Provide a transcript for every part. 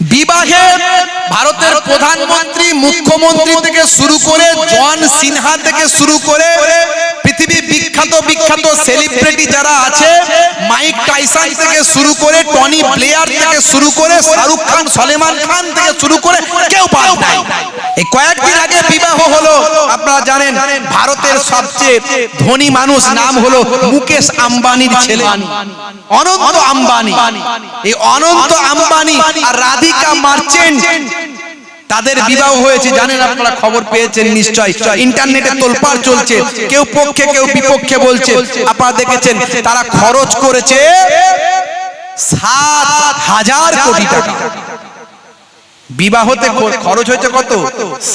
বিবাহে ভারতের প্রধানমন্ত্রী মুখ্যমন্ত্রী থেকে শুরু করে জন সিনহা থেকে শুরু করে পৃথিবী বিখ্যাত বিখ্যাত সেলিব্রিটি যারা আছে মাইক টাইসান থেকে শুরু করে টনি প্লেয়ার থেকে শুরু করে শাহরুখ খান সলেমান খান থেকে শুরু করে কেউ বাদ নাই। এই কয়েকদিন আগে বিবাহ হলো, আপনারা জানেন, ভারতের সবচেয়ে ধনী মানুষ নাম হলো মুকেশ আম্বানির ছেলে। অনন্ত আম্বানি। এই অনন্ত আম্বানি আর রাধিকা মার্চেন্ট তাদের বিবাহ হয়েছে জানেন আপনারা খবর পেয়েছেন নিশ্চয় ইন্টারনেটে তোলপাড় চলছে কেউ পক্ষে কেউ বিপক্ষে বলছে। আপনারা দেখেছেন তারা খরচ করেছে সাত হাজার কোটি টাকা। বিবাহতে খরচ হয়েছে কত?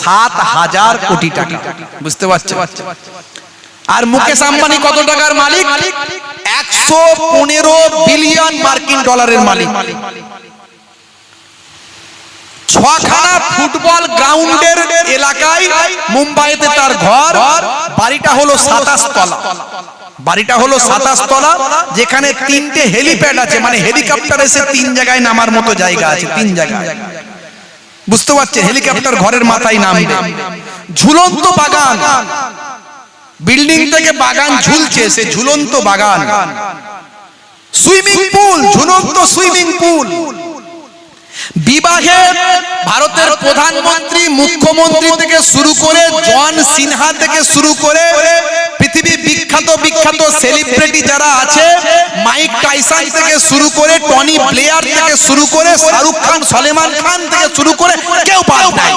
সাত হাজার কোটি টাকা। বুঝতে পারছেন? আর মুকেশ আম্বানি কত টাকার মালিক? একশো পনেরো বিলিয়ন মার্কিন ডলারের মালিক। ছখানা ফুটবল গ্রাউন্ডের এলাকায় মুম্বাইতে তার ঘর। বাড়িটা হলো সাতাশ তলা বাড়িটা হলো সাতাশ তলা যেখানে তিনটে হেলিপ্যাড আছে মানে হেলিকপ্টার এসে তিন জায়গায় নামার মতো জায়গা আছে তিন জায়গায়। বুঝতে পারছেন হেলিকপ্টার ঘরের মাথায় নামবে। ঝুলন্ত বাগান। বিল্ডিং থেকে বাগান ঝুলছে সে ঝুলন্ত বাগান। সুইমিং পুল ঝুলন্ত সুইমিং পুল বিবাহে ভারতের প্রধানমন্ত্রী মুখ্যমন্ত্রী থেকে শুরু করে জন সিনহা থেকে শুরু করে পৃথিবী বিখ্যাত বিখ্যাত সেলিব্রিটি যারা আছে মাইক টাইসান থেকে শুরু করে টনি প্লেয়ার থেকে শুরু করে শাহরুখ খান সলেমান খান থেকে শুরু করে কেউ পায় নাই।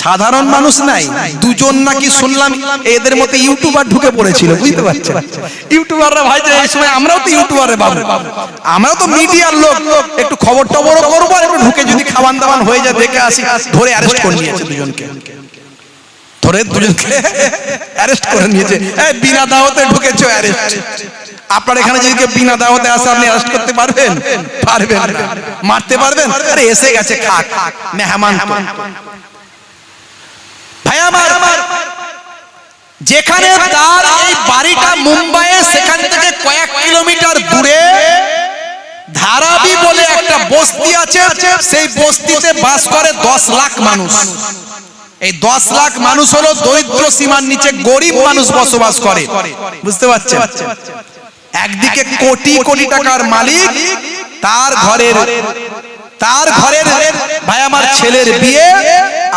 সাধারণ মানুষ নাই, দুজন নাকি শুনলাম এদের মধ্যে ইউটিউবার ঢুকে পড়েছিল, বুঝতে পারছেন? ইউটিউবাররা ভাই যে এই সময় আমরাও তো ইউটিউবারে বাবু। আমরাও তো মিডিয়ার লোক। একটু খবর টবরও করব, আর একটু ঢুকে যদি খাওয়ান দাওয়ান হয়ে যায়, দেখে আসি, ধরে অ্যারেস্ট করে নিয়েছে দুজনকে। ধরে দুজনকে অ্যারেস্ট করে নিয়েছে। বিনা দাওয়াতে ঢুকেছো অ্যারেস্ট আপনার এখানে যদি কেউ বিনা দাওয়াতে আসে, আপনি অ্যারেস্ট করতে পারবেন? পারবেন মারতে পারবেন? আরে এসে গেছে, খাক। মেহমান। যেখানে তার এই বাড়িটা মুম্বাইয়ে সেখান থেকে কয়েক কিলোমিটার দূরে, ধারাবি বলে একটা বস্তি আছে, সেই বস্তিতে বাস করে দশ লাখ মানুষ। এই দশ লাখ মানুষ হলো দরিদ্র সীমার নিচে গরিব মানুষ বসবাস করে। বুঝতে পারছেন? একদিকে কোটি কোটি টাকার মালিক, তার ঘরের তার ঘরের ভাই আমার ছেলের বিয়ে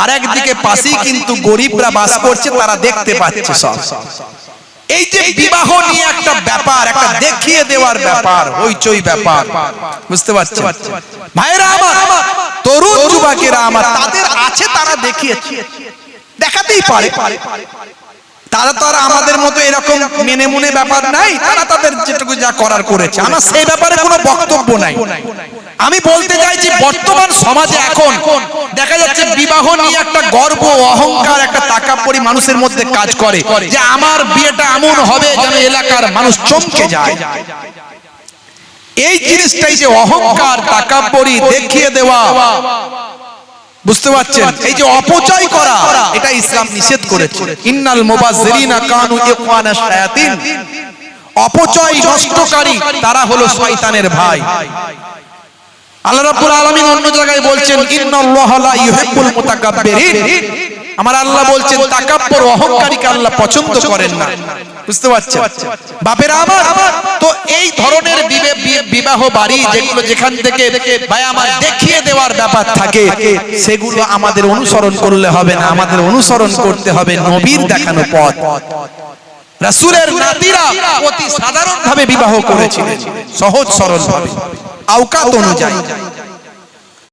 আর একদিকে পাশেই কিন্তু গরিবরা বাস করছে, তারা দেখতে পাচ্ছে সব। এই যে বিবাহ নিয়ে একটা ব্যাপার, একটা দেখিয়ে দেওয়ার ব্যাপার, হইচই ব্যাপার। বুঝতে পারছেন? ভাইরা আমার, তরুণ যুবকেরা আমার, তাদের আছে, তারা দেখিয়েছে। দেখাতেই পারে। তারা তো আর আমাদের মতো এরকম মেনে মনে ব্যাপার নাই। তারা তাদের যেটুকু যা করার করেছে। আমার সেই ব্যাপারে কোনো বক্তব্য নাই। আমি বলতে চাইছি বর্তমান সমাজে এখন দেখা যাচ্ছে বিবাহ নিয়ে একটা গর্ব অহংকার একটা তাকাপড়ি মানুষের মধ্যে কাজ করে যে আমার বিয়েটা এমন হবে যেন এলাকার মানুষ চমকে যায়। এই জিনিসটাই যে অহংকার তাকাপড়ি দেখিয়ে দেওয়া। বুঝতে পারছেন? এই যে অপচয় করা এটা ইসলাম নিষেধ করেছে। ইন্নাল মুবাজ্জিরিনা কানু ইখওয়ানা শায়াতিন। অপচয় নষ্টকারী তারা হলো শয়তানের ভাই। আল্লাহ রাব্বুল আলামিন অন্য জায়গায় বলছেন ইন্নাল্লাহা লা ইউহিব্বুল মুতাকাব্বিরিন। আমার আল্লাহ বলছেন তাকাব্বর অহংকারীকে আল্লাহ পছন্দ করেন না। বুঝতে পারছেন? বাপেরা আমার তো এই ধরনের বিবাহ বাড়ি যেগুলো যেখান থেকে ভাই আমার দেখিয়ে দেওয়ার ব্যাপার থাকে সেগুলো আমাদের অনুসরণ করলে হবে না আমাদের অনুসরণ করতে হবে নবীর দেখানো পথ। রাসূলের নাতিরা অতি সাধারণ ভাবে বিবাহ করেছিলেন সহজ সরল ভাবে। আওকাত অনুযায়ী।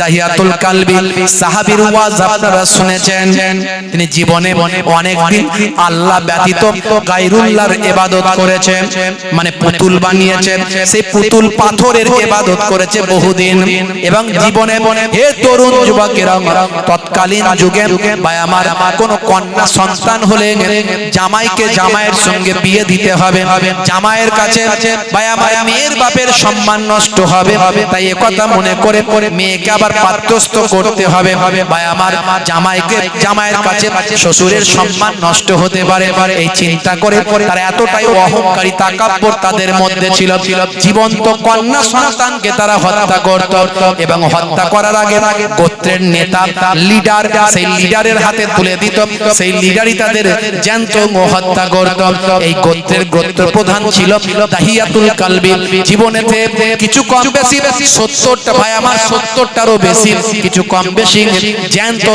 দাহিয়াতুল কালবি, সাহাবীর ওয়াজ আপনারা শুনেছেন। তিনি জীবনে অনেক দিন আল্লাহ ব্যতীত গায়রুল্লাহর ইবাদত করেছেন মানে পুতুল বানিয়েছেন। সেই পুতুল পাথরের ইবাদত করেছে এবং জীবনে তরুণ যুবকেরা তৎকালীন যুগে আমার কোন কন্যা সন্তান হলে জামাইকে জামাইয়ের সঙ্গে বিয়ে দিতে হবে। জামাইয়ের কাছে ভাই আমার মেয়ের বাপের সম্মান নষ্ট হবে। তাই একথা মনে করে মেয়েকে আবার পাত্রস্থ করতে হবে। ভাই, আমার জামাইকে জামাইয়ের কাছে শ্বশুরের সম্মান নষ্ট হতে পারে। এই চিন্তা করে তারা এতটাই অহংকারী, তাকাব্বর তাদের মধ্যে ছিল। জীবন্ত কন্যা সন্তানকে তারা হত্যা করত এবং হত্যা করার আগে গোত্রের নেতা, লিডার, সেই লিডারের হাতে তুলে দিত। সেই লিডারই তাদের জ্যান্ত হত্যা করত। এই গোত্রের গোত্র প্রধান ছিল দাহিয়াতুল কালবি। জীবনেতে কিছু কম বেশি সত্তরটা ভাই, আমার সত্তরটারও বেশি, কিছু কম বেশি। জ্যান্ত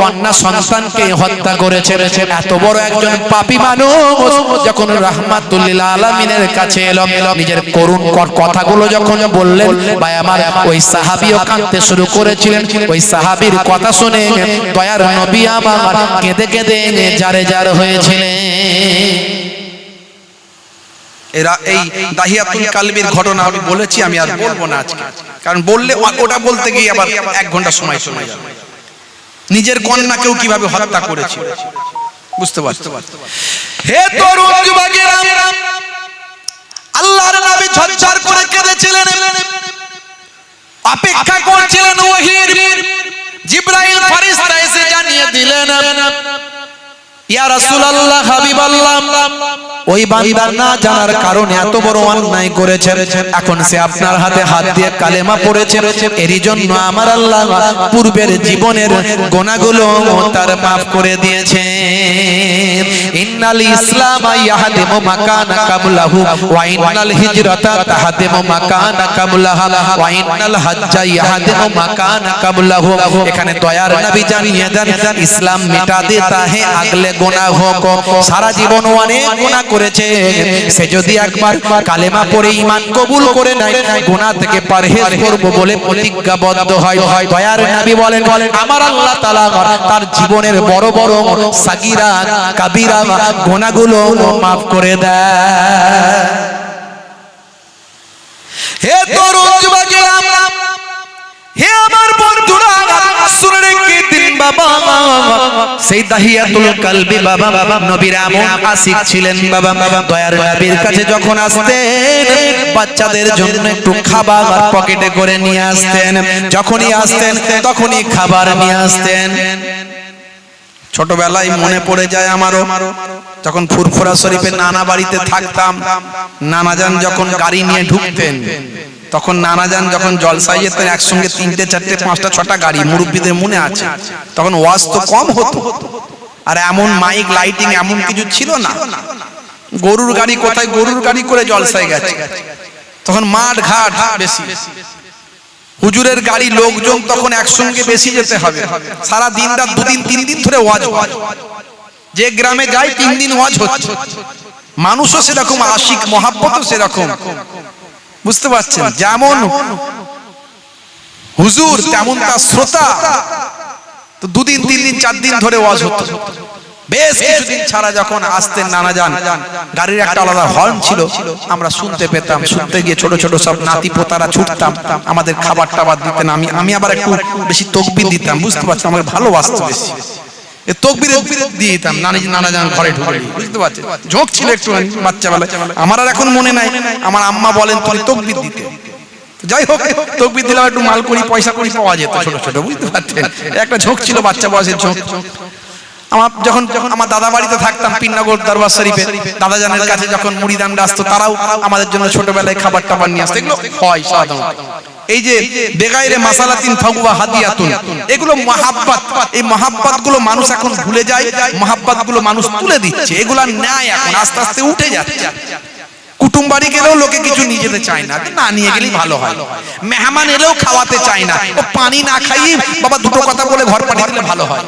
কন্যা সন্তানকে হত্যা করেছে। এত বড় একজন পাপী মানুষ যখন রাহমাতুল্লিল আলামিনের কাছে এলো, নিজের করুণ কথাগুলো যখন বললেন, ভাই আমার ওই সাহাবিও কাঁদতে শুরু করেছিলেন। ওই সাহাবীর কথা শুনে দয়ার নবী আমার কেঁদে কেঁদে জারে জার হয়েছিলেন। এরা এই দাহিয়াতুল কালবির ঘটনা আমি বলেছি, আমি আর বলব না আজকে। কারণ বললে ওটা বলতে গিয়ে আবার এক ঘণ্টা সময় চলে যাবে। নিজের কন্যাকেও কীভাবে হত্যা করেছে? বুঝতে পারছ? হে তরুণ যুবকেরা, আল্লাহর নবী ঝরঝর করে কেঁদেছিলেন। অপেক্ষা করছিলেন ওহির। জিব্রাইল ফেরেশতা এসে জানিয়ে দিলেন ইয়া পূর্বের জীবনের গোনাগুলো তার মাফ করে দিয়েছে ইসলাম ইয়াহদিমু মাকানা গুনাহ কো সারা জীবন অনেক গুনাহ করেছে। সে যদি একবার কালেমা পড়ে ঈমান কবুল করে নেয়, গুনাহ থেকে পরহেজ করব বলে প্রতিজ্ঞাবদ্ধ হয়। দয়ার নবী বলেন, আমার আল্লাহ তাআলা তার জীবনের বড় বড় সাগীরা, কাবীরা গুনাহগুলো maaf করে দেয়। হে তরুণ যুবকেরা, হে সেই দাহিয়াতুল কালবি বাবা নবীর আশিক ছিলেন বাবা দয়ার নবীর কাছে যখন আসতেন, বাচ্চাদের জন্য একটু খাবার পকেটে করে নিয়ে আসতেন। যখনই আসতেন, তখনই খাবার নিয়ে আসতেন। ছোটবেলায় মনে পড়ে যায় আমারও, যখন ফুরফুরা শরীফে নানা বাড়িতে থাকতাম নানাজান যখন গাড়ি নিয়ে ঢুকতেন তখন নানা যান যখন জলসাই যেতেন, একসঙ্গে তিনটে, চারটে, পাঁচটা, ছটা গাড়ি মুরব্বীদের মনে আছে। তখন ওয়াজ তো কম হতো। আর এমন মাইক লাইটিং এমন কিছু ছিল না। গরুর গাড়ি কোথায়, গরুর গাড়ি করে জলসায় গেছে। তখন মাঠ ঘাট বেশি। হুজুরের গাড়ি, লোকজন তখন একসঙ্গে বেশি যেতে হবে। সারা দিন রাত দুদিন, তিন দিন ধরে ওয়াজ যে গ্রামে যাই তিন দিন ওয়াজ হচ্ছে। মানুষও সেরকম, আশিক, মহাব্বতও সেরকম। বুঝতে পারছেন? যেমন হুজুর, তেমন তার শ্রোতা। তো দুদিন, তিন দিন, চার দিন ধরে ওয়াজ হতো। বেশ কিছুদিন ছাড়া যখন আসতেন নানা যান, গাড়ির একটা আলাদা হর্ন ছিল। আমরা শুনতে পেতাম, শুনতে গিয়ে ছোট ছোট সব নাতি পোতারা ছুটতাম। আমাদের খাবার টাবার দিতেন। আমি আমি আবার একটু বেশি তকবির দিতাম। বুঝতে পারছি আমাকে ভালোবাসতো বেশি। নানি বুঝতে ঝোঁক ছিল একটু আমার আর এখন মনে নাই, আমার আম্মা বলেন যাই হোক একটু মাল করি, পয়সা করি, পাওয়া যেত ছোট ছোট, বুঝতে একটা ঝোঁক ছিল বাচ্চা বয়সের ঝোঁক। আমার যখন যখন আমার দাদা বাড়িতে থাকতাম পিন্নগর দরবার শরীফে, দাদা জানের কাছে যখন মুড়ি দান্ডা আসতো, তারাও আমাদের জন্য ছোটবেলায় খাবার টাবার নিয়ে আসতো। এগুলো হয় সাধারণত। এই যে বেগাইরে মাসালাতিন ফাগুয়া হাদিয়াতুন, এগুলো মহাব্বাত। এই মহাব্বাতগুলো মানুষ এখন ভুলে যায় মহাব্বাতগুলো মানুষ তুলে দিচ্ছে। এগুলা ন্যায় এখন আস্তে আস্তে উঠে যাচ্ছে। কুটুম বাড়ি গেলেও লোকে কিছু নিয়ে যেতে চায় না না। নিয়ে গেলেই ভালো হয়। মেহমান এলেও খাওয়াতে চায় না। ও পানি না খাইয়ে বাবা দুটো কথা বলে ঘর পাঠিয়ে দিলে ভালো হয়।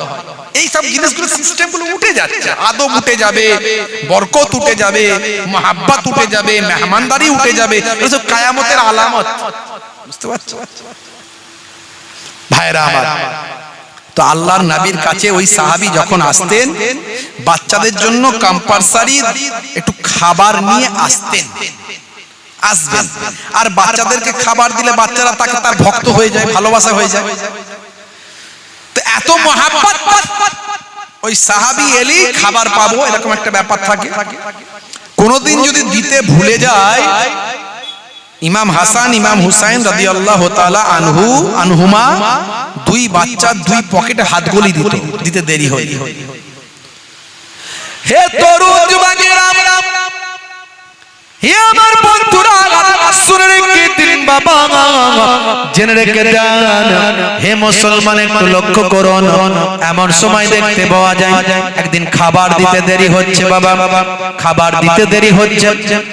এই সব জিনিসগুলো সিস্টেমগুলো উঠে যাচ্ছে। আদব উঠে যাবে বরকত উঠে যাবে মহাব্বাত উঠে যাবে মেহমানদারি উঠে যাবে। এসব কায়ামতের আলামত। বুঝতে পারছ? ভাইরা আমার। তো আল্লাহর নবীর কাছে ওই সাহাবী যখন আসতেন বাচ্চাদের জন্য কম্পালসারি একটু খাবার নিয়ে আসতেন। আসবেন। আর বাচ্চাদেরকে খাবার দিলে বাচ্চারা তাকে তার ভক্ত হয়ে যায় ভালোবাসা হয়ে যায়। তো এত মহাব্বত। ওই সাহাবী এলি খাবার পাবো এরকম একটা ব্যাপার থাকে। কোনোদিন যদি দিতে ভুলে যায় ইমাম হাসান, ইমাম হুসাইন রাজি আল্লাহ আনহু, আনহুমা দুই বাচ্চা, দুই পকেটে হাত গলি দিত দেরি হয় হে তরুণ আমার বন্ধুরা শুনে জেনে রেখে দেন। হে মুসলমান, একটু লক্ষ্য করুন। এমন সময় দেখতে পাওয়া যায়, একদিন খাবার দিতে দেরি হচ্ছে বাবা। খাবার দিতে দেরি হচ্ছে।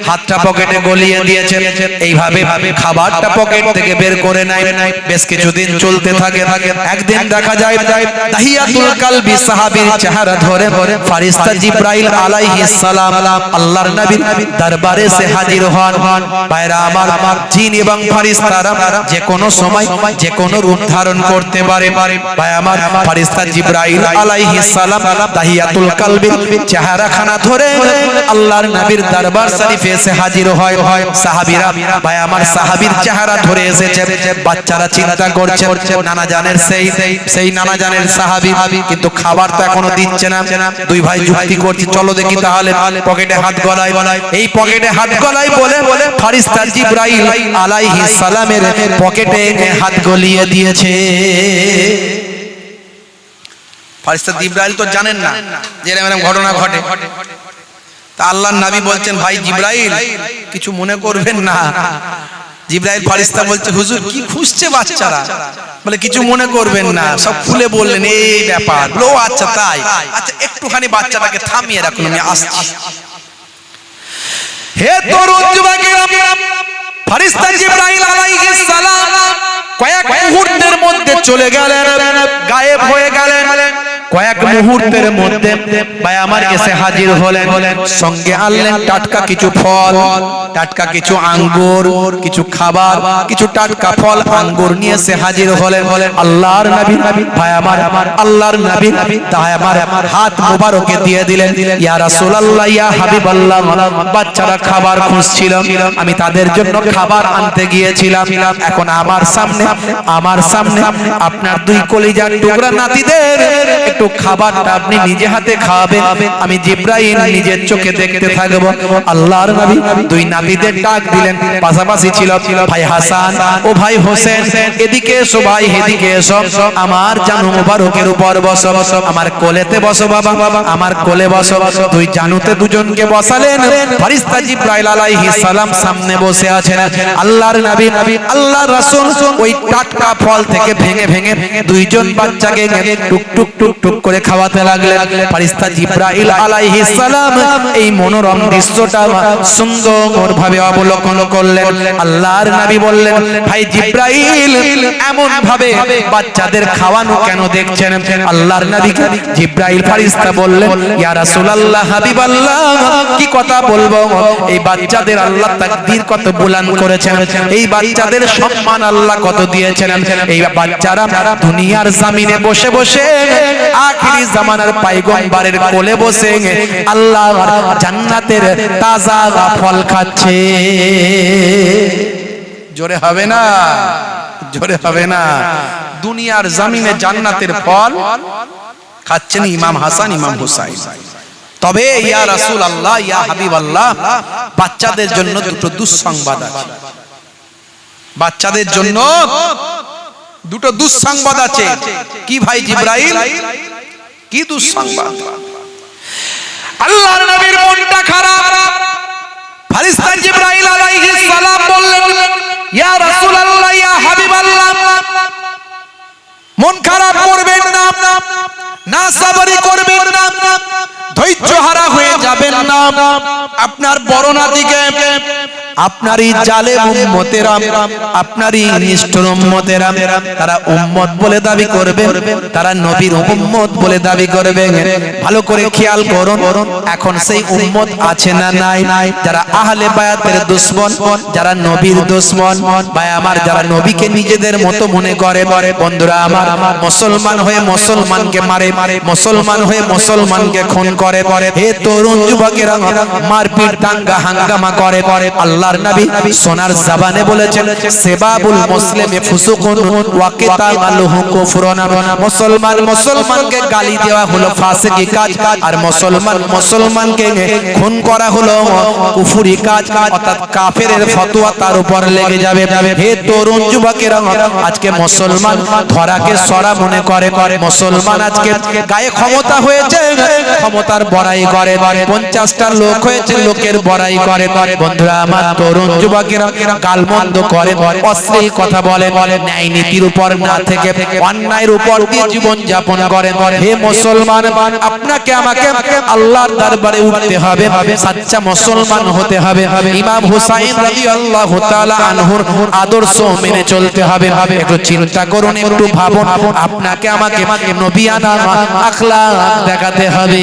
হাতটা পকেটে গলিয়ে দিয়েছে। এইভাবে খাবারটা পকেট থেকে বের করে নাই বেশ কিছুদিন চলতে থাকে। একদিন দেখা যায়, তাহিয়াতুল কালবি সাহাবীর চেহারা ধরে ফারিস্তা আল্লাহর নবীর দরবারে সে হাজির হন। ভাইরা আমার জিন এবং ফারিস্তারা যে কোনো সময় যে কোনো রূপ ধারণ করতে পারে। ভাই, আমার জিব্রাইল সালাম তাহিয়াতুল চেহারাখানা ধরে আল্লাহর নবীর দরবার শরীফে এসে হাজির হয়। হয় সাহাবীরা, ভাই, আমার সাহাবীর চেহারা ধরে এসেছে। বাচ্চারা চিন্তা করছে নানা জানের সেই সেই নানা জানের কিন্তু খাবার তো এখনও দিচ্ছে না। দুই ভাই যুক্তি করছে, চলো দেখি তাহলে পকেটে হাত গলায়। এই পকেটে হাত গলায় বলে বলে ফারিস্তা জিব্রাইল আলাইহিস সালামের পকেটে হাত গলিয়ে দিয়েছে। ফারিস্তা জিব্রাইল তো জানেন না যে এরকম ঘটনা ঘটে। তা আল্লাহর নবী বলছেন ভাই জিব্রাইল কিছু মনে করবেন না। জিব্রাইল ফারিস্তা বলছে হুজুর কি খুঁজছে বাচ্চারা? বলে কিছু মনে করবেন না সব খুলে বললেন এই ব্যাপার। লো আচ্ছা তাই। আচ্ছা একটুখানি বাচ্চাটাকে থামিয়ে রাখুন আমি আসছি। হে তরুণ যুবকেরা ফারিস্তা জিব্রাইল আলাইহিস সালাম কয়েক মুহূর্তের মধ্যে চলে গেলেন গায়েব হয়ে গেলেন। কয়েক মুহূর্তের মধ্যে ভাই আমার এসে হাজির হলেন সঙ্গে আনলেন টাটকা কিছু ফল টাটকা কিছু আঙ্গুর কিছু খাবার কিছু টাটকা ফল আঙ্গুর নিয়ে এসে হাজির হলেন। আল্লাহর নবী ভাই আমার আমার আল্লাহর নবী তাই আমার আমার হাত মোবারকে দিয়ে দিলেন। ইয়া রাসূলুল্লাহ ইয়া হাবিবাল্লাহ বাচ্চারা খাবার খুঁজছিল আমি তাদের জন্য খাবার আনতে গিয়েছিলাম। এখন আমার সামনে আমার সামনে আপনার দুই কলিজার টুকরা নাতিদের একটু খাবারটা আপনি নিজে হাতে খাওয়াবেন। আমি জিব্রাইল নিজের চোখে দেখতে থাকব। আল্লাহর নবী দুই নাতিদের ডাক দিলেন। পাশাপাশি ছিল ভাই হাসান ও ভাই হোসেন। এদিকে এসো ভাই, এদিকে এসো। আমার জানু মুবারকের উপর বসো। বসো আমার কোলেতে বসো বাবা। আমার কোলে বসো। দুই জানুতে দুজনকে বসালেন। ফারিস্তা জিব্রাইল আলাইহিস সালাম সামনে বসে আছেন। আল্লাহর নবী, আল্লাহর রাসূল ওই টাটকা ফল থেকে ভেঙে ভেঙে দুইজন বাচ্চাকে টুক টুক টুক টুক করে খাওয়াতে লাগলেন ফারিস্তা জিব্রাইল আলাইহিস সালাম। এই মনোরম দৃশ্যটা সুন্দর ভাবে অবলোকন করলেন। আল্লাহর নবী বললেন, ভাই জিব্রাইল এমন ভাবে বাচ্চাদের খাওয়ানো কেন দেখছেন? আল্লাহর নবী জিব্রাইল ফারিস্তা বললেন, ইয়া রাসূলুল্লাহ, হাবিবাল্লাহ, কি কথা বলব? এই বাচ্চাদের আল্লাহ তাকদীর কত বুলান করেছেন। এই বাচ্চাদের সম্মান আল্লাহ কত দিয়েছেন। এই বাচ্চারা দুনিয়ার জামিনে বসে বসে আখিরি জামানার পাইগম্বরের কোলে বসে আল্লাহ জান্নাতের তাজা ফল খাচ্ছে। জোরে হবে না? জোরে হবে না? দুনিয়ার জামিনে জান্নাতের ফল খাচ্ছেন ইমাম হাসান ইমাম হুসাইন। তবে ইয়া রাসূল আল্লাহ ইয়া হাবিব আল্লাহ বাচ্চাদের জন্য দুটো দুঃসংবাদ আছে। বাচ্চাদের জন্য দুটো দুঃসংবাদ আছে। কি ভাই জিব্রাইল? কি দুঃসংবাদ আল্লাহর নবীর মনটা খারাপ। ফারিস্তা জিব্রাইল আলাইহিস সালাম বললেন ইয়া রাসূলুল্লাহ ইয়া হাবিবাল্লাহ। মন খারাপ করবেন না। না সাবরি করবেন না। ধৈর্য হারা হয়ে যাবেন না। আপনার বড় নাতিকে আপনারই জালে উম্মতেরা, আপনারই নিষ্ঠুর উম্মতেরা, তারা উম্মত বলে দাবি করবে, তারা নবীর উম্মত বলে দাবি করবে। ভালো করে খেয়াল করুন, এখন সেই উম্মত আছে না নাই? যারা আহলে বায়াতের দুশ্মন, যারা নবীর দুশ্মন, ভাই আমার যারা নবীকে নিজেদের মতো মনে করে, বন্ধুরা আমার, মুসলমান হয়ে মুসলমানকে মারে মারে মুসলমান হয়ে মুসলমানকে খুন করে হে তরুণ যুবকেরা মারপিট, দাঙ্গা, হাঙ্গামা করে আল্লাহর নবী সোনার জবানে বলেছেন, সেবাবুল মুসলিমে ফুসুকুন ওয়া কিতালুহু কুফরুন। মুসলমান মুসলমানকে গালি দেওয়া হলো ফাসিকি কাজ, আর মুসলমান মুসলমানকে খুন করা হলো কুফরি কাজ, অর্থাৎ কাফেরের ফতোয়া তার উপর লেগে যাবে। হে তরুণ যুবকেরা, আজকে মুসলমান ধরাকে সরা মনে করে। করে মুসলমান আজকে গায়ে ক্ষমতা হয়েছে, ক্ষমতার বড়াই করে। পঞ্চাশটা লোক হয়েছে, লোকের বড়াই করে করে। বন্ধুরা, আমার তরুণ যুবকেরা করে, অশ্লীল কথা বলে ন্যায় নীতির উপর না থেকে অন্যায়ের উপর জীবন যাপন হে মুসলমান, আপনাকে আমাকে আল্লাহর দরবারে উঠতে হবে। সাচ্চা মুসলমান হতে হবে। ইমাম হুসাইন আনহুর আদর্শ মেনে চলতে হবে। একটু চিন্তা করুন, একটু ভাবুন। আপনাকে আমাকে নবিয়ানা আখলাক দেখাতে হবে।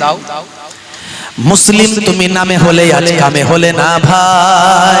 দাও। মুসলিম তুমি নামে হলে আজ কামে হলে না ভাই।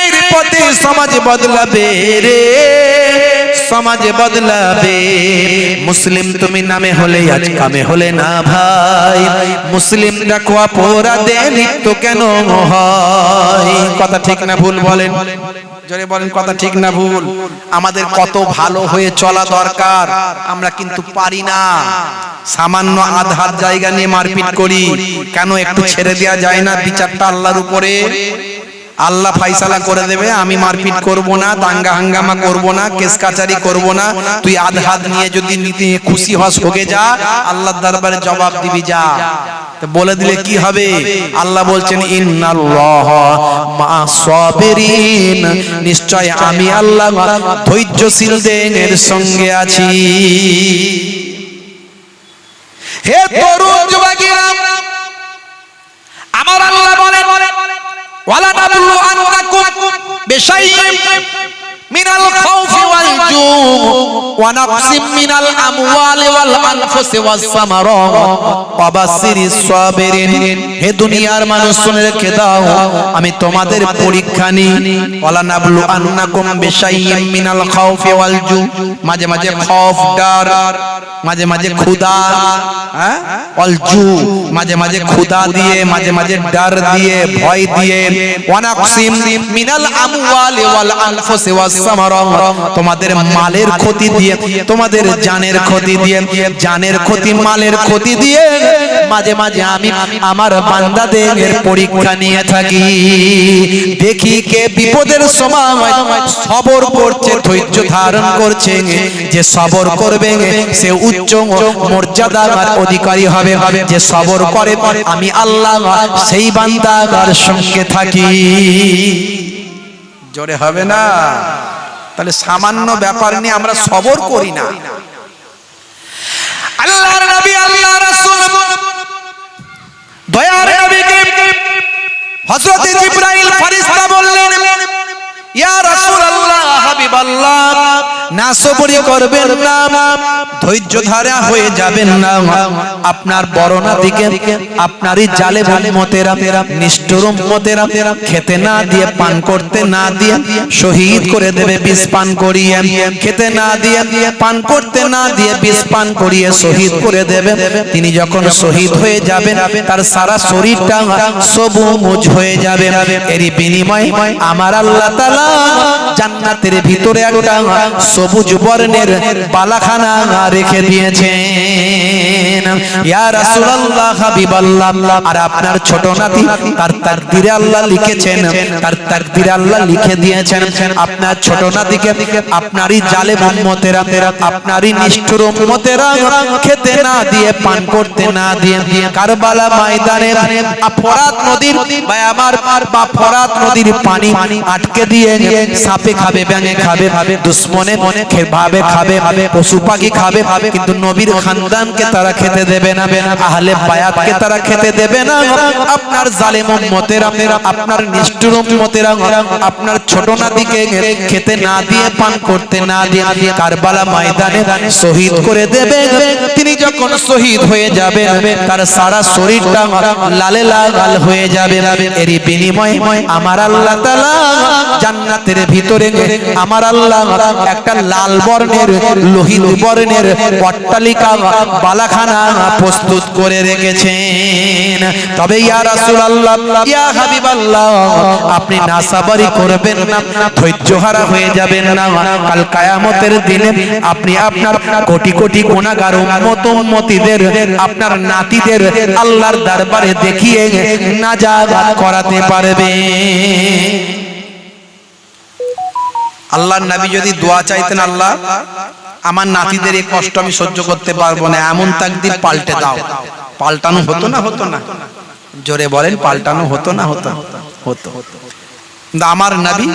পথে সমাজ বদলাবে রে। সমাজ বদলাবে। মুসলিম তুমি নামে হলে, আজ কামে হলে না ভাই। মুসলিম দেখো অপরাধে লিপ্ত কেন হয় কথা ঠিক না ভুল বলেন। জোরে বলেন, কথা ঠিক না ভুল। আমাদের কত ভালো হয়ে চলা দরকার, আমরা কিন্তু পারি না। সামান্য আধার জায়গা নিয়ে মারপিট করি। কেন একটু ছেড়ে দেওয়া যায় না বিচারটা আল্লাহর উপরে? আল্লাহ ফাইসালা করে দেবে আমি মারপিট করব না দাঙ্গা হাঙ্গামা করব না কেস কাচারি করব না তুই আধ হাত নিয়ে যদি নিতে খুশি হস হোকে যা আল্লাহর দরবারে জবাব দিবি যা। বলে দিলে কি হবে? আল্লাহ বলছেন ইন্নাল্লাহ মা সাবিরিন নিশ্চয় আমি আল্লাহ ধৈর্যশীলদের সঙ্গে আছি। হে তরুণ যুবকেরা আমার আল্লাহ বলেন ওয়ালা নাবলু আননাকুম বিশাইইন। মিনাল খাউফি ওয়াল জু ওয়া নাকসিম মিনাল আমওয়ালি ওয়াল আনফুসি ওয়াস সামারাত ওয়া বাশশিরিস সাবিরিন। হে দুনিয়ার মানুষ শুনে রেখে দাও আমি তোমাদের পরীক্ষা নিই ওয়ালা নাবলু আননাকুম বিশাইইন মিনাল খাউফি ওয়াল জু মাঝে মাঝে খৌফ ডর মাঝে মাঝে ক্ষুধা হ্যাঁ? ওয়াল জু মাঝে মাঝে ক্ষুধা দিয়ে মাঝে মাঝে ডর দিয়ে ভয় দিয়ে। ওয়ানাকসিম মিনাল আমওয়ালি ওয়াল আনফুসি ওয়াস তোমাদের মালের ক্ষতি দিয়ে, তোমাদের জানের ক্ষতি দিয়ে, জানের ক্ষতি, মালের ক্ষতি দিয়ে মাঝে মাঝে আমি আমার বান্দাদের পরীক্ষা নিয়ে থাকি। দেখি কে বিপদের সময় সবর করছে, ধৈর্য ধারণ করছে, যে সবর করবে, সে উচ্চ মর্যাদার অধিকারী হবে, যে সবর করে, আমি আল্লাহ সেই বান্দার সঙ্গে থাকি। জোরে হবে না। তাহলে সামান্য ব্যাপার নিয়ে আমরা সবর করি না। আল্লাহ বললেন না করবেন না। ধৈর্য ধারা হয়ে যাবেন না। আপনার বরণা দিকে, আপনারই জালে উম্মতেরা নিষ্ঠুর উম্মতেরা খেতে না দিয়ে পান করতে না দিয়ে শহীদ করে দেবে বিষ পান করিয়ে। খেতে না দিয়ে পান করতে না দিয়ে বিষ পান করিয়ে শহীদ করে দেবে। তিনি যখন শহীদ হয়ে যাবেন, তার সারা শরীরটা সবুজ হয়ে যাবে। এরই বিনিময়ে আমার আল্লাহ তাআলা জান্নাতের ভিতরে একটা সবুজ বর্ণের বালাখানা রেখে দিয়েছেন। আর আপনার ছোট নাতি, তার তাকদিরে আল্লাহ লিখেছেন, তার তাকদিরে আল্লাহ লিখে দিয়েছেন। আপনার ছোট নাতিকে, আপনারই জালে উম্মতেরা, আপনারই নিষ্ঠুর উম্মতেরা খেতে না দিয়ে, পান করতে না দিয়ে, কারবালা ময়দানে ফরাত নদীর বা আমার বা নদীর পানি আটকে দিয়ে, সাপে খাবে, ব্যাঙে খাবে, দুশ্মনে ভাবে, খাবে, পশু পাখি খাবে, কিন্তু নবীর খানদানকে তারা খেতে দেবে না। আহলে বায়াতকে তারা খেতে দেবে না। আপনার জালেম উম্মতেরা, আপনার নিষ্ঠুর উম্মতেরা, আপনার ছোট নাতিকে খেতে না দিয়ে, পান করতে না দিয়ে কারবালা ময়দানে শহীদ করে দেবে। তিনি যখন শহীদ হয়ে যাবে তার সারা শরীরটা লালে লাল হয়ে যাবে। এরই বিনিময়ে আমার আল্লাহ জান্নাতের ভিতরে, আমার আল্লাহ একটা লাল বর্ণের, লোহিত বর্ণের অট্টালিকা বালাখানা প্রস্তুত করে রেখেছেন। তবে ইয়া রাসূলুল্লাহ, ইয়া হাবিবাল্লাহ, আপনি নাসাবারি করবেন না, ধৈর্যহারা হয়ে যাবেন না। কাল কিয়ামতের দিনে আপনি আপনার কোটি কোটি গুনাহগার উম্মত, উম্মতিদের, আপনার নাতিদের আল্লাহর দরবারে দেখিয়ে নাজাত করাতে পারবে আল্লাহর নবী যদি দোয়া চাইতেন আল্লাহ, আমার নাতিদের এই কষ্ট আমি সহ্য করতে পারব না, এমন তাকদির পাল্টে দাও। পাল্টানো হতো না? হতো না। জোরে বলেন, পাল্টানো হতো না? হতো। হতো। আমার নবী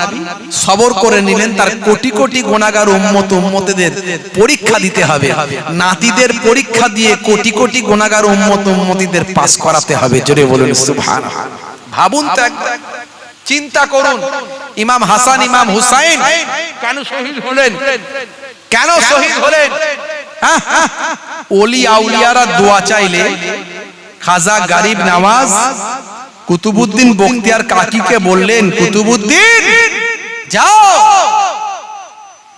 সবর করে নিলেন, তার কোটি কোটি গোনাগার উম্মত উম্মতেদের পরীক্ষা দিতে হবে। নাতিদের পরীক্ষা দিয়ে কোটি কোটি গোনাগার উম্মত উম্মতিদের পাস করাতে হবে। জোরে বলুন সুবহান ভাবুন তো একবার। চিন্তা করুন। ইমাম হাসান ইমাম হুসাইন কেন শহীদ হলেন? কেন শহীদ হলেন? হ্যাঁ, হ্যাঁ। ওলি আউলিয়ারা দোয়া চাইলে খাজা গারিব নামাজ কুতুবুদ্দিন বখতিয়ার কাকিকে বললেন কুতুবুদ্দিন যাও।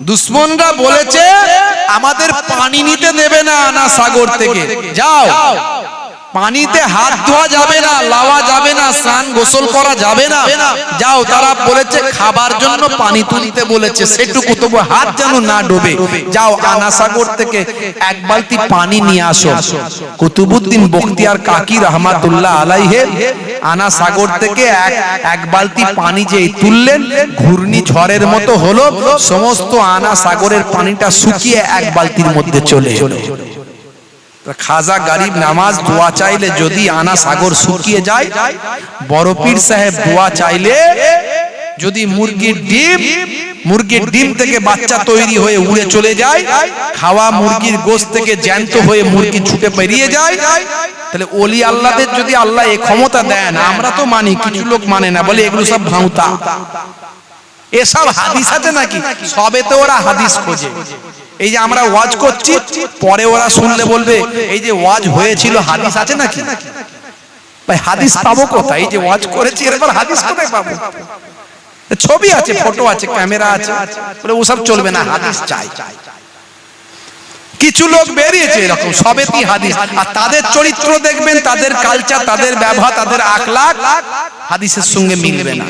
দুশ্মনরা বলেছে আমাদের পানি নিতে দেবে না না সাগর থেকে। যাও। পানিতে হাত ধোয়া যাবে না, লাওয়া যাবে না, স্নান গোসল করা যাবে না। যাও, তারা বলেছে, খাবার জন্য পানি তুলতে বলেছে, সেটুকু তবু হাত যেন না ডোবে। যাও আনা সাগর থেকে এক বালতি পানি নিয়ে আসো। কুতুবুদ্দিন বখতিয়ার কাকি রহমাতুল্লাহ আলাইহে আনা সাগর থেকে এক এক বালতি পানি যে তুললেন, ঘূর্ণি ঝড়ের মতো হলো, সমস্ত আনা সাগরের পানিটা শুকিয়ে এক বালতির মধ্যে চলে এলো। খাজা গরিব নামাজ দোয়া চাইলে যদি আনা সাগর শুকিয়ে যায়, বড় পীর সাহেব দোয়া চাইলে যদি মুরগির ডিম মুরগির ডিম থেকে বাচ্চা তৈরি হয়ে উড়ে চলে যায়, খাওয়া মুরগির গোশ থেকে জ্যান্ত হয়ে মুরগি ছুটে পেরিয়ে যায়, তাহলে ওলি আল্লাহদের যদি আল্লাহ এ ক্ষমতা দেন, আমরা তো মানি, কিছু লোক মানে না, বলে এগুলো সব ভাঁওতা। এসব হাদিস আছে নাকি? সবে তো ওরা হাদিস খোঁজে। এই যে আমরা ওয়াজ করছি, পরে ওরা শুনলে বলবে, এই যে ওয়াজ হয়েছিল, হাদিস আছে নাকি? ভাই, হাদিস পাবো কোথায়? এই যে ওয়াজ করেছি, এরপর হাদিস কোথায় পাবো? ছবি আছে, ফটো আছে, ক্যামেরা আছে, বলে ওসব চলবে না, হাদিস চাই। কিছু লোক বেরিয়েছে এরকম, সবেতেই হাদিস। আর তাদের চরিত্র দেখবেন, তাদের কালচার তাদের ব্যবহার, তাদের আখলাক হাদিসের সঙ্গে মিলবে না।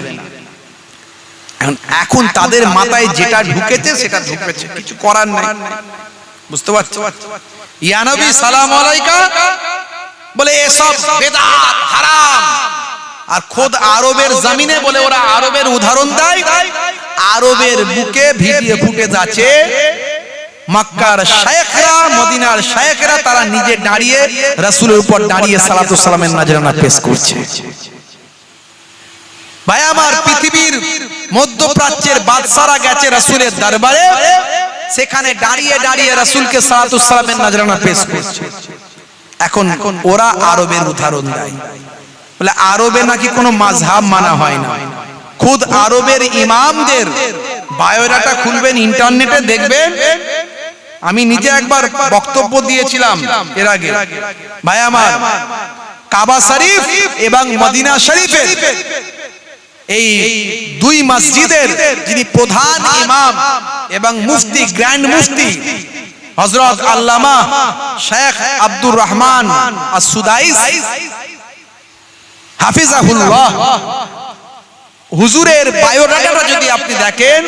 এখন এখন তাদের মাথায় যেটা ঢুকেছে সেটা ঢুকেছে। কিছু করার নাই। বুঝতে পারছ? ইয়ানবী সালাম আলাইকা। বলে এসব বেদাত হারাম। আর খোদ আরবের জমিনে বলে ওরা আরবের উদাহরণ দেয়। আরবের বুকে ভিডিও ফুটেজ আছে। মক্কার শায়েখরা মদিনার শায়েখরা তারা নিজে দাঁড়িয়ে রাসূলের উপর দাঁড়িয়ে সালাতু সালামের নাজরানা পেশ করছে। ভাই আমার পৃথিবীর মধ্যপ্রাচ্যের বাদশারা গেছে রাসূলের দরবারে, সেখানে দাঁড়িয়ে দাঁড়িয়ে রাসূলকে সালাতু সালামের নাজরানা পেশ করছে। এখন ওরা আরবের উদাহরণ দেয়। বলে, আরবে নাকি কোনো মাঝহাব মানা হয় না। খুদ আরবের ইমামদের বায়োডাটা খুলবেন, ইন্টারনেটে দেখবেন। আমি নিজে একবার বক্তব্য দিয়েছিলাম এর আগে। ভাই আমার, কাবা শরীফ এবং মদিনা শরীফের এই দুই মসজিদের যিনি প্রধান ইমাম এবং মুফতি, গ্র্যান্ড মুফতি, হযরত আল্লামা শেখ আব্দুর রহমান আস-সুদাইস, হাফিজাহুল্লাহ। হুজুরের বায়োডাটাটা যদি আপনি দেখেন,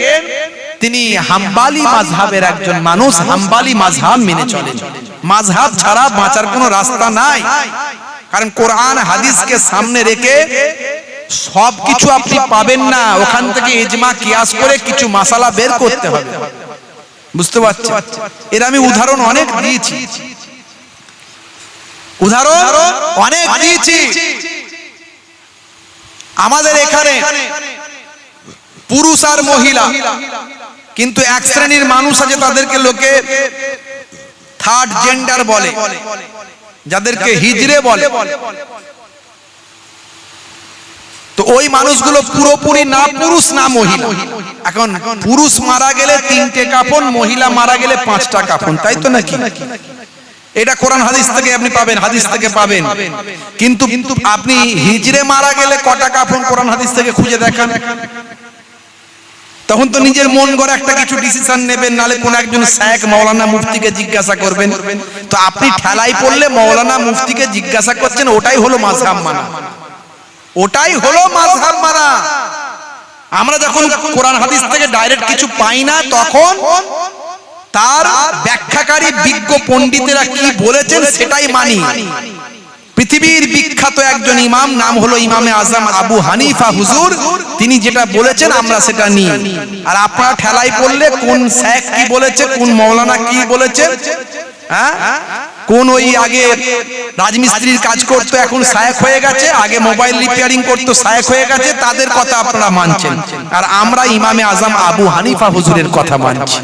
তিনি হাম্বালি মাযহাবের একজন মানুষ, হাম্বালি মাযহাব মেনে চলেন। মাযহাব ছাড়া বাঁচার কোনো রাস্তা নাই। কারণ কোরআন, হাদিসকে সামনে রেখে সব কিছু আপনি পাবেন না। ওখান থেকে এজমা কিয়াস করে কিছু মাসালা বের করতে হবে। বুঝতে পারছেন? এর আমি উদাহরণ অনেক দিয়েছি। উদাহরণ অনেক দিয়েছি। আমাদের এখানে পুরুষ আর মহিলা। কিন্তু এক শ্রেণির মানুষ আছে তাদেরকে লোকে থার্ড জেন্ডার বলে। যাদেরকে হিজড়ে বলে। তো ওই মানুষগুলো পুরোপুরি না পুরুষ, না মহিলা। এখন পুরুষ মারা গেলে তিনটে কাফন, মহিলা মারা গেলে পাঁচটা কাফন, তাই তো নাকি? এটা কোরআন হাদিস থেকে আপনি পাবেন, হাদিস থেকে পাবেন। কিন্তু আপনি হিজড়ে মারা গেলে কটা কাফন কোরআন হাদিস থেকে খুঁজে দেখান? তখন তো নিজের মন গড়ে একটা কিছু ডিসিশন নেবেন, নালে কোন একজন শায়েক মাওলানা মুফতিকে জিজ্ঞাসা করবেন। তো আপনি ঠেলাই পড়লে মাওলানা মুফতিকে জিজ্ঞাসা করছেন, ওটাই হলো মাযহাব মানা। ওটাই হলো মাযহাব মারা। আমরা যখন কোরআন হাদিস থেকে ডাইরেক্ট কিছু পাই না, তখন তার ব্যাখ্যাকারী বিজ্ঞ পণ্ডিতেরা কি বলেছেন সেটাই মানি। পৃথিবীর বিখ্যাত একজন ইমাম, নাম হলো ইমামে আজম আবু হানিফা হুজুর। তিনি যেটা বলেছেন, আমরা সেটা নিই। আর আপনারা ঠেলাই পড়লে কোন শেখ কি বলেছে, কোন মৌলানা কি বলেছে কোন ওই আগে রাজমিস্ত্রির কাজ করতো, এখন সায়ক হয়ে গেছে, আগে মোবাইল রিপেয়ারিং করতো সায়ক হয়ে গেছে, তাদের কথা আপনারা মানছেন। আর আমরা ইমামে আজম আবু হানিফা হুজুরের কথা মানছি।